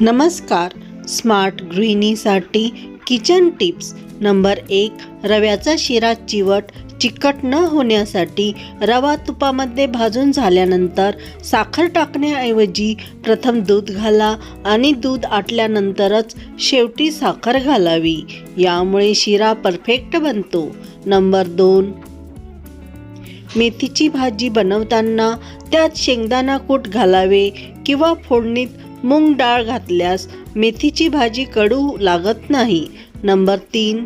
नमस्कार. स्मार्ट गृहिणीसाठी kitchen tips. Number एक रव्याचा शिरा चिवट चिकट न होण्यासाठी रवा तुपामध्ये भाजून झाल्यानंतर साखर टाकण्याऐवजी प्रथम दूध घाला आणि दूध आटल्यानंतरच शेवटी साखर घालावी. यामुळे शिरा परफेक्ट बनतो. नंबर दोन मेथीची भाजी बनवताना त्यात शेंगदाणा कूट घालावे किंवा फोडणीत मूग डाळ घातल्यास मेथीची भाजी कडू लागत नाही. नंबर तीन.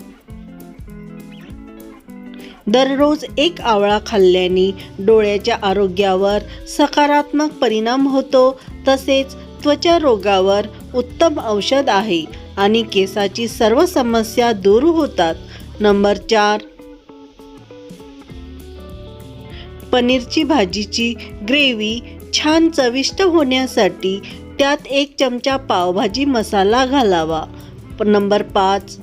दररोज एक आवळा खाल्ल्याने डोळ्याच्या आरोग्यावर सकारात्मक परिणाम होतो. तसेच त्वचा रोगावर उत्तम औषध आहे आणि केसाची सर्व समस्या दूर होतात. नंबर चार. पनीरची भाजीची ग्रेव्ही छान चविष्ट होण्यासाठी त्यात एक चमचा पावभाजी मसाला घालावा. प- नंबर पाच.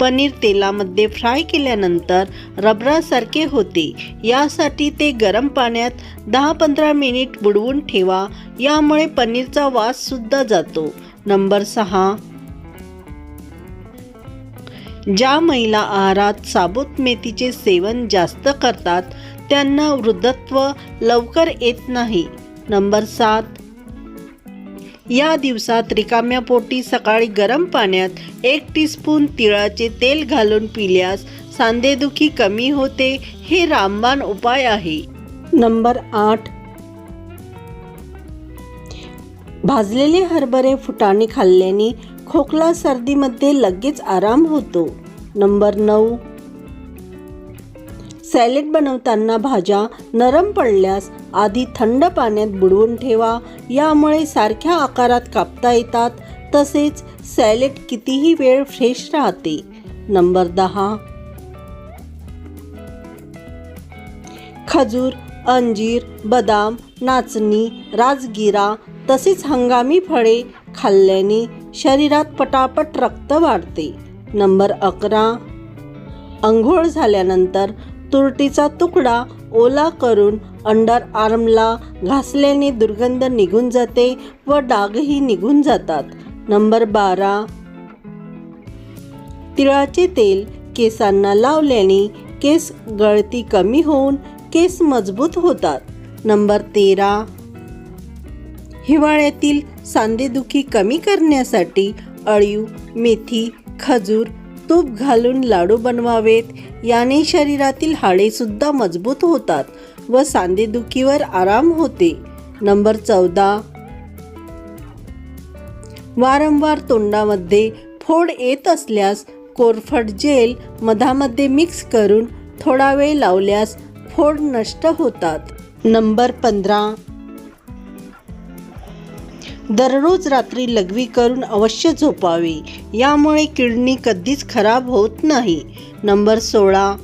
पनीर तेलामध्ये फ्राय केल्यानंतर रबरासारखे होते. यासाठी ते गरम पाण्यात दहा पंधरा मिनिट बुडवून ठेवा. यामुळे पनीरचा वास सुद्धा जातो. नंबर सहा. ज्या महिला आहारात साबुत मेथीचे सेवन जास्त करतात त्यांना वृद्धत्व लवकर येत नाही. नंबर सात. या दिवसात रिकाम्या पोटी सकाळी गरम पाण्यात एक टीस्पून तिळाचे तेल घालून पिल्यास सांधेदुखी कमी होते हे रामबाण उपाय आहे. नंबर आठ. भाजलेले हरभरे फुटाणे खाल्ल्याने खोकला सर्दीमध्ये लगेच आराम होतो. नंबर नऊ. सॅलेड बनवताना भाज्या नरम पडल्यास आधी थंड पाण्यात बुडवून ठेवा. यामुळे सारख्या आकारात कापता येतात. तसेच सॅलेड कितीही वेळ फ्रेश राहते. नंबर दहा. खजूर अंजीर बदाम नाचणी राजगिरा तसेच हंगामी फळे खाल्ल्याने शरीरात पटापट रक्त वाढते. नंबर अकरा. अंघोळ झाल्यानंतर तुरटीचा तुकडा ओला करून अंडर आर्मला घासल्याने दुर्गंध निघून जाते व डागही निघून जातात. नंबर बारा. तिळाचे तेल केसांना लावल्याने केस गळती कमी होऊन केस मजबूत होतात. नंबर तेरा. हिवाळ्यातील सांधेदुखी कमी करण्यासाठी अळीव मेथी खजूर तूप घालून लाडू बनवावेत. याने शरीरातील हाडेसुद्धा मजबूत होतात व सांधेदुखीवर आराम होते. नंबर चौदा. वारंवार तोंडामध्ये फोड येत असल्यास कोरफड जेल मधामध्ये मिक्स करून थोडा वेळ लावल्यास फोड नष्ट होतात. नंबर पंधरा. दररोज रात्री लघवी करून अवश्य झोपावे. यामुळे किडनी कधीच खराब होत नाही. नंबर सोळा.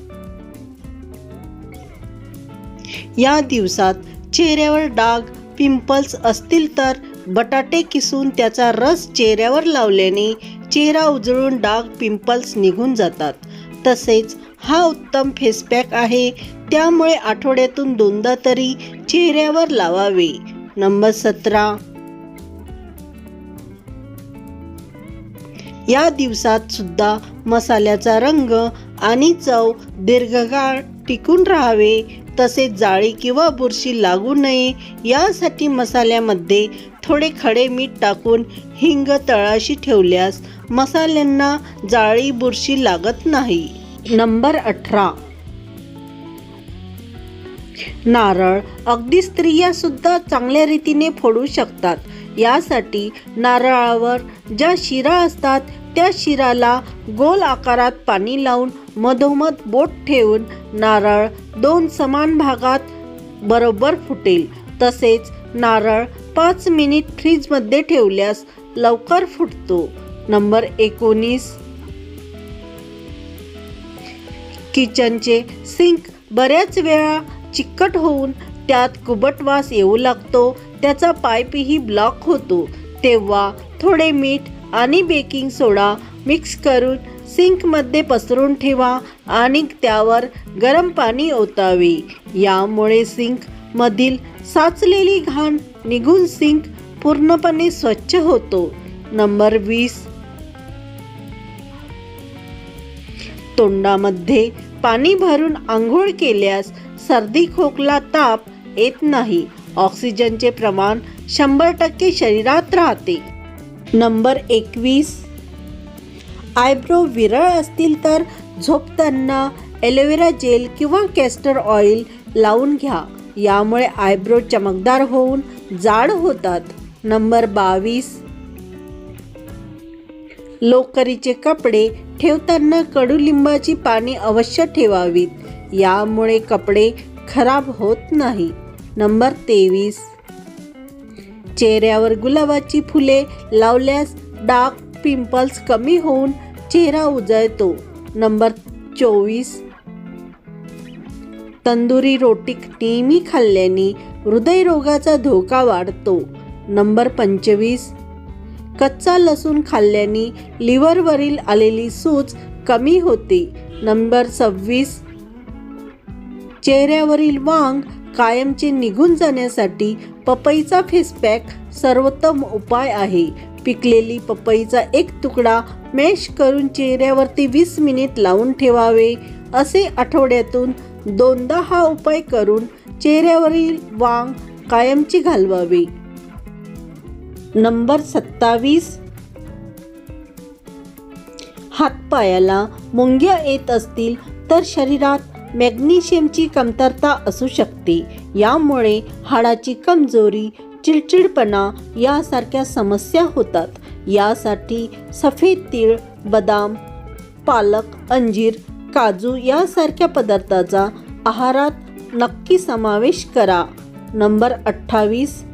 या दिवसात चेहऱ्यावर डाग पिंपल्स असतील तर बटाटे किसून त्याचा रस चेहऱ्यावर लावल्याने चेहरा उजळून डाग पिंपल्स निघून जातात. तसेच हा उत्तम फेसपॅक आहे. त्यामुळे आठवड्यातून दोनदा तरी चेहऱ्यावर लावावे. नंबर सतरा. या दिवसात सुद्धा मसाल्याचा रंग आणि चव दीर्घकाळ टिकून राहावे तसेच जाळी किंवा बुरशी लागू नये यासाठी मसाल्यामध्ये थोडे खडे मीठ टाकून हिंग तळाशी ठेवल्यास मसाल्यांना जाळी बुरशी लागत नाही. नंबर अठरा. नारळ. अगदी स्त्रिया सुद्धा चांगल्या रीतीने फोडू शकतात. यासाठी नारळावर ज्या शिरा असतात त्या शिराला गोल आकारात पाणी लावून मधोमध बोट ठेवून नारळ दोन समान भागात बरोबर फुटेल. तसेच नारळ पाच मिनिट फ्रीजमध्ये ठेवल्यास लवकर फुटतो. नंबर एकोणीस. किचनचे सिंक बऱ्याच वेळा चिकट होऊन त्यात कुबट वास येऊ लागतो. त्याचा पाईपही ब्लॉक होतो. तेव्हा थोडे मीठ आणि बेकिंग सोडा मिक्स करून सिंकमध्ये पसरून ठेवा आणि त्यावर गरम पाणी ओतावे. यामुळे सिंकमधील साचलेली घाण निघून सिंक पूर्णपणे स्वच्छ होतो. नंबर वीस. तोंडामध्ये पाणी भरून आंघोळ केल्यास सर्दी खोकला ताप येत नाही. ऑक्सिजनचे प्रमाण शंभर टक्के शरीरात राहते. नंबर एकवीस. आयब्रो विरळ असतील तर झोपताना एलोवेरा जेल किंवा कॅस्टर ऑइल लावून घ्या. यामुळे आयब्रो चमकदार होऊन जाड होतात. नंबर बावीस. लोकरीचे कपडे ठेवताना कडुलिंबाची पाने अवश्य ठेवावीत. यामुळे कपडे खराब होत नाही. नंबर तेवीस. चेहऱ्यावर गुलाबाची फुले लावल्यास डार्क पिंपल्स कमी होऊन चेहरा उजळतो. नंबर चोवीस. तंदुरी रोटी नेहमी खाल्ल्याने हृदयरोगाचा धोका वाढतो. नंबर पंचवीस. कच्चा लसूण खाल्ल्याने लिव्हरवरील आलेली सूज कमी होते. नंबर सव्वीस. चेहऱ्यावरील वांग कायमचे निघून जाण्यासाठी पपईचा फेसपॅक सर्वोत्तम उपाय आहे. पिकलेली पपईचा एक तुकडा मॅश करून चेहऱ्यावरती वीस मिनिट लावून ठेवावे. असे आठवड्यातून दोनदा हा उपाय करून चेहऱ्यावरील वांग कायमची घालवावे. नंबर सत्तावीस. हातपायाला मुंग्या येत असतील तर शरीरात मॅग्नेशियमची कमतरता असू शकते. यामुळे हाडाची कमजोरी चिडचिडपणा यासारख्या समस्या होतात. यासाठी सफेद तीळ बदाम पालक अंजीर काजू यासारख्या पदार्थाचा आहारात नक्की समावेश करा. नंबर अठ्ठावीस.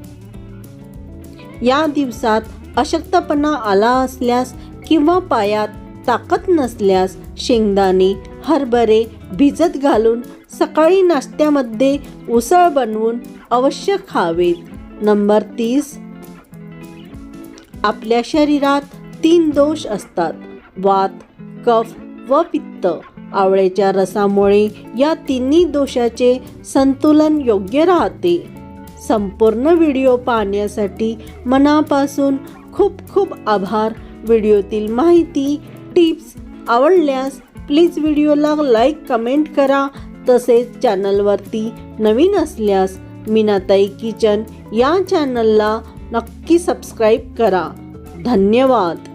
या दिवसात अशक्तपणा आला असल्यास किंवा पायात ताकद नसल्यास शेंगदाणे हरभरे भिजत घालून सकाळी नाश्त्यामध्ये उसळ बनवून अवश्य खावेत. नंबर तीस. आपल्या शरीरात तीन दोष असतात. वात कफ व पित्त. आवळ्याच्या रसामुळे या तिन्ही दोषाचे संतुलन योग्य राहते. संपूर्ण व्हिडिओ पाहण्यासाठी मनापासून खूप खूप आभार. व्हिडिओतील माहिती टिप्स आवडल्यास प्लीज व्हिडिओला लाईक कमेंट करा. तसेच चॅनलवरती नवीन असल्यास मीनाताई किचन या चॅनलला नक्की सबस्क्राईब करा. धन्यवाद.